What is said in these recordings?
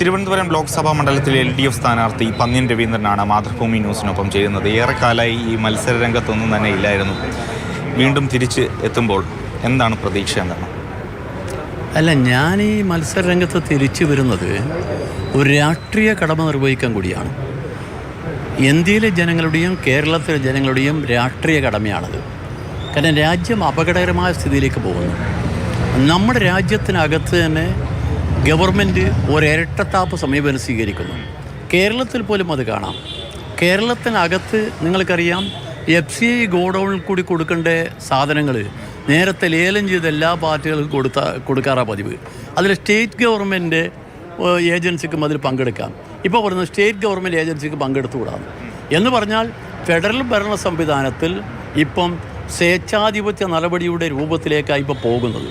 തിരുവനന്തപുരം ലോക്സഭാ മണ്ഡലത്തിലെ L D F സ്ഥാനാർത്ഥി പന്ന്യൻ രവീന്ദ്രനാണ് മാതൃഭൂമി ന്യൂസിനൊപ്പം ചെയ്യുന്നത് ഏറെക്കാലമായി ഈ മത്സര രംഗത്തൊന്നും തന്നെ ഇല്ലായിരുന്നു. വീണ്ടും തിരിച്ച് എത്തുമ്പോൾ എന്താണ് പ്രതീക്ഷ എന്താണ് അല്ല ഞാൻ ഈ മത്സര രംഗത്ത് തിരിച്ചു വരുന്നത് ഒരു രാഷ്ട്രീയ കടമ നിർവഹിക്കാൻ കൂടിയാണ്. ഇന്ത്യയിലെ ജനങ്ങളുടെയും കേരളത്തിലെ ജനങ്ങളുടെയും രാഷ്ട്രീയ കടമയാണത്. കാരണം രാജ്യം അപകടകരമായ സ്ഥിതിയിലേക്ക് പോകുന്നു. നമ്മുടെ രാജ്യത്തിനകത്ത് തന്നെ ഗവൺമെന്റ് ഒരിരട്ടത്താപ്പ് സമീപനം സ്വീകരിക്കുന്നു. കേരളത്തിൽ പോലും അത് കാണാം. കേരളത്തിനകത്ത് നിങ്ങൾക്കറിയാം എഫ് സി ഐ ഗോഡൗണിൽ കൂടി കൊടുക്കേണ്ട സാധനങ്ങൾ നേരത്തെ ലേലം ചെയ്ത എല്ലാ പാർട്ടികൾക്കും കൊടുത്ത കൊടുക്കാറാണ് പതിവ്. അതിൽ സ്റ്റേറ്റ് ഗവൺമെന്റ് ഏജൻസിക്കും അതിൽ പങ്കെടുക്കാം. ഇപ്പോൾ പറയുന്നത് സ്റ്റേറ്റ് ഗവൺമെന്റ് ഏജൻസിക്ക് പങ്കെടുത്തുകൂടാന്ന് എന്ന് പറഞ്ഞാൽ ഫെഡറൽ ഭരണ സംവിധാനത്തിൽ ഇപ്പം സ്വേച്ഛാധിപത്യ നടപടിയുടെ രൂപത്തിലേക്കാണ് ഇപ്പോൾ പോകുന്നത്.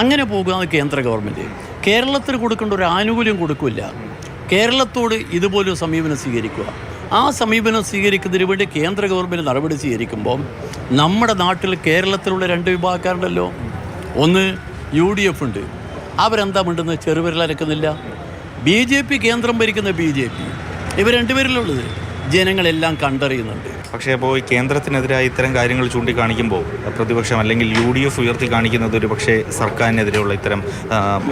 അങ്ങനെ പോകുകയാണ് കേന്ദ്ര ഗവൺമെന്റ് കേരളത്തിന് കൊടുക്കേണ്ട ഒരു ആനുകൂല്യം കൊടുക്കില്ല. കേരളത്തോട് ഇതുപോലൊരു സമീപനം സ്വീകരിക്കുക. ആ സമീപനം സ്വീകരിക്കുന്നതിന് വേണ്ടി കേന്ദ്ര ഗവൺമെന്റ് നടപടി സ്വീകരിക്കുമ്പോൾ നമ്മുടെ നാട്ടിൽ കേരളത്തിലുള്ള രണ്ട് വിഭാഗക്കാരുണ്ടല്ലോ. ഒന്ന് യു ഡി എഫ് ഉണ്ട്. അവരെന്താ മിണ്ടുന്നത്? ചെറുവിരലനക്കുന്നില്ല ബി ജെ പി കേന്ദ്രം ഭരിക്കുന്ന ബി ജെ പി. ഇവർ രണ്ടുപേരിലുള്ളത്. ജനങ്ങളെല്ലാം കണ്ടറിയുന്നുണ്ട്. പക്ഷേ അപ്പോൾ ഈ കേന്ദ്രത്തിനെതിരായി ഇത്തരം കാര്യങ്ങൾ ചൂണ്ടിക്കാണിക്കുമ്പോൾ പ്രതിപക്ഷം അല്ലെങ്കിൽ യു ഡി എഫ് ഉയർത്തി കാണിക്കുന്നത് ഒരു പക്ഷേ സർക്കാരിനെതിരെയുള്ള ഇത്തരം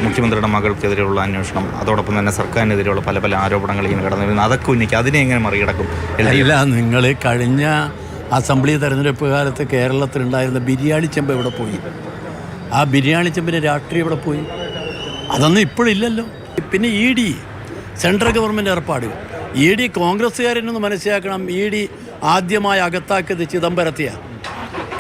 മുഖ്യമന്ത്രിയുടെ മകൾക്കെതിരെയുള്ള അന്വേഷണം അതോടൊപ്പം തന്നെ സർക്കാരിനെതിരെയുള്ള പല പല ആരോപണങ്ങൾ ഇങ്ങനെ കടന്നു വരുന്നത് അതൊക്കെ ഉന്നയിക്കും അതിനെ എങ്ങനെ മറികടക്കും? ഇല്ല നിങ്ങൾ കഴിഞ്ഞ അസംബ്ലി തെരഞ്ഞെടുപ്പ് കാലത്ത് കേരളത്തിലുണ്ടായിരുന്ന ബിരിയാണി ചെമ്പ് എവിടെ പോയി? ആ ബിരിയാണി ചെമ്പിന്റെ രാഷ്ട്രീയം എവിടെ പോയി? അതൊന്നും ഇപ്പോഴില്ലല്ലോ. പിന്നെ ഇ ഡി സെൻട്രൽ ഗവൺമെന്റ് ഏർപ്പാട് ഇ ഡി കോൺഗ്രസ്സുകാരനൊന്ന് മനസ്സിലാക്കണം. ഇ ഡി ആദ്യമായി അകത്താക്കിയത് ചിദംബരത്തിയ.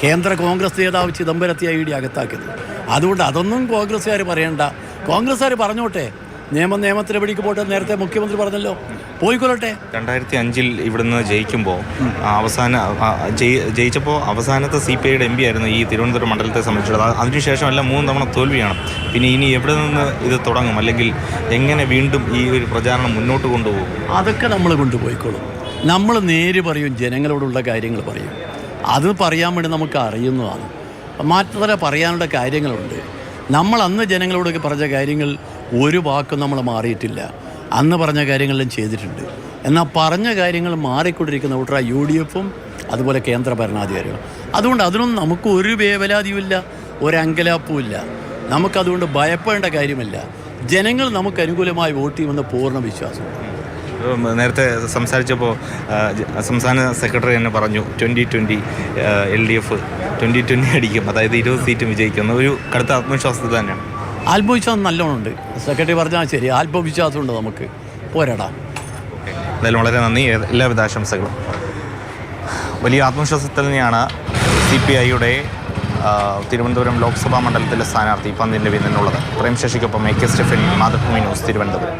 കേന്ദ്ര കോൺഗ്രസ് നേതാവ് ചിദംബരത്തിയ ഇ ഡി അകത്താക്കിയത്. അതുകൊണ്ട് അതൊന്നും കോൺഗ്രസ്സുകാർ പറയണ്ട. കോൺഗ്രസ്സുകാർ പറഞ്ഞോട്ടെ. നിയമം നിയമത്തിന് പിടിക്ക് പോട്ടെ നേരത്തെ മുഖ്യമന്ത്രി പറഞ്ഞല്ലോ. പോയിക്കൊള്ളട്ടെ. രണ്ടായിരത്തി അഞ്ചിൽ ഇവിടുന്ന് ജയിക്കുമ്പോൾ അവസാന ജയിച്ചപ്പോൾ അവസാനത്തെ സി പി ഐയുടെ എം പി ആയിരുന്നു ഈ തിരുവനന്തപുരം മണ്ഡലത്തെ സംബന്ധിച്ചിടത്തോളം. അതിനുശേഷം എല്ലാം മൂന്ന് തവണ തോൽവിയാണ്. പിന്നെ ഇനി എവിടെ നിന്ന് ഇത് തുടങ്ങും? അല്ലെങ്കിൽ എങ്ങനെ വീണ്ടും ഈ ഒരു പ്രചാരണം മുന്നോട്ട് കൊണ്ടുപോകും? അതൊക്കെ നമ്മൾ കൊണ്ടുപോയിക്കോളും. നമ്മൾ നേര് പറയും ജനങ്ങളോടുള്ള കാര്യങ്ങൾ പറയും. അത് പറയാൻ വേണ്ടി നമുക്ക് അറിയുന്നതാണ്. മാറ്റത്തല പറയാനുള്ള കാര്യങ്ങളുണ്ട്. നമ്മൾ അന്ന് ജനങ്ങളോടൊക്കെ പറഞ്ഞ കാര്യങ്ങൾ ഒരു വാക്കും നമ്മൾ മാറിയിട്ടില്ല. അന്ന് പറഞ്ഞ കാര്യങ്ങളെല്ലാം ചെയ്തിട്ടുണ്ട്. എന്നാൽ പറഞ്ഞ കാര്യങ്ങൾ മാറിക്കൊണ്ടിരിക്കുന്ന കൂട്ടറ യു ഡി എഫും അതുപോലെ കേന്ദ്ര ഭരണാധികാരികളും. അതുകൊണ്ട് അതിനൊന്നും നമുക്ക് ഒരു വേവലാതിയുമില്ല ഒരങ്കലാപ്പുമില്ല നമുക്കതുകൊണ്ട് ഭയപ്പെടേണ്ട കാര്യമില്ല. ജനങ്ങൾ നമുക്ക് അനുകൂലമായി വോട്ട് ചെയ്യുമെന്ന് പൂർണ വിശ്വാസമുണ്ട് നേരത്തെ സംസാരിച്ചപ്പോൾ സംസ്ഥാന സെക്രട്ടറി തന്നെ പറഞ്ഞു twenty twenty L D F twenty twenty അടിക്കും. അതായത് ഇരുപത് സീറ്റും വിജയിക്കുന്ന ഒരു കടുത്ത ആത്മവിശ്വാസത്തിൽ തന്നെയാണ്. ആത്മവിശ്വാസം നല്ലോണം ഉണ്ട് സെക്രട്ടറി പറഞ്ഞാൽ ശരി ആത്മവിശ്വാസമുണ്ട് നമുക്ക്. പോരാടാം. എന്തായാലും വളരെ നന്ദി. എല്ലാവിധ ആശംസകളും. വലിയ ആത്മവിശ്വാസത്തിൽ തന്നെയാണ് സി പി ഐയുടെ തിരുവനന്തപുരം ലോക്സഭാ മണ്ഡലത്തിലെ സ്ഥാനാർത്ഥി പന്തിന്റെ വീതിനുള്ളത് പ്രേം ശശിക്കൊപ്പം A K Stephen Mathrubhumi news Thiruvananthapuram.